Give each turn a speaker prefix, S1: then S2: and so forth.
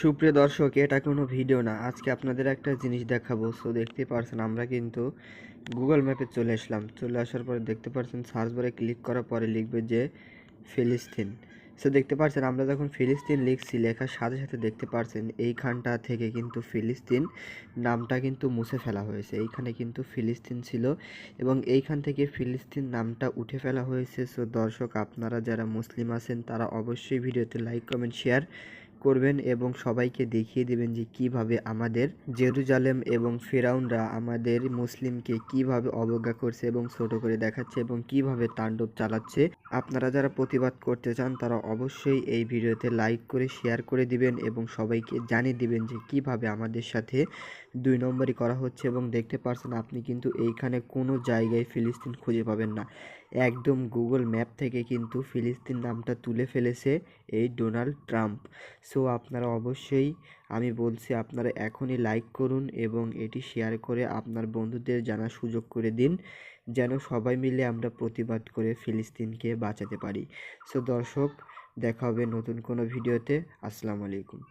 S1: সুপ্রিয় দর্শক, এটা কোনো ভিডিও না। আজকে আপনাদের একটা জিনিস দেখাবো। সো দেখতে পারছেন, আমরা কিন্তু গুগল ম্যাপে চলে আসলাম। চলে আসার পরে দেখতে পারছেন সার্চ বারে ক্লিক করার পরে লিখবে যে ফিলিস্তিন সো দেখতে পারছেন, আমরা যখন ফিলিস্তিন লিখছি, লেখার সাথে সাথে দেখতে পারছেন, এইখানটা থেকে কিন্তু ফিলিস্তিন নামটা কিন্তু মুছে ফেলা হয়েছে। এইখানে কিন্তু ফিলিস্তিন ছিল এবং এইখান থেকে ফিলিস্তিন নামটা উঠে ফেলা হয়েছে। সো দর্শক, আপনারা যারা মুসলিম আছেন, তারা অবশ্যই ভিডিওতে লাইক কমেন্ট শেয়ার করবেন এবং সবাইকে দেখিয়ে দেবেন যে কীভাবে আমাদের জেরুজালেম এবং ফেরাউনরা আমাদের মুসলিমকে কীভাবে অবজ্ঞা করছে এবং ছোট করে দেখাচ্ছে এবং কীভাবে তাণ্ডব চালাচ্ছে। আপনারা যারা প্রতিবাদ করতে চান, তারা অবশ্যই এই ভিডিওতে লাইক করে, শেয়ার করে দিবেন এবং সবাইকে জানিয়ে দিবেন যে কীভাবে আমাদের সাথে দুই নম্বরই করা হচ্ছে এবং দেখতে পারছেন আপনি কিন্তু এইখানে কোনো জায়গায় ফিলিস্তিন খুঁজে পাবেন না। একদম গুগল ম্যাপ থেকে কিন্তু ফিলিস্তিন নামটা তুলে ফেলেছে এই ডোনাল্ড ট্রাম্প। সো আপনারা অবশ্যই, আমি বলছি আপনারা এখনই লাইক করুন এবং এটি শেয়ার করে আপনার বন্ধুদের জানার সুযোগ করে দিন, যেন সবাই মিলে আমরা প্রতিবাদ করে ফিলিস্তিনকে বাঁচাতে পারি। সো দর্শক, দেখা হবে নতুন কোনো ভিডিওতে। আসসালামু আলাইকুম।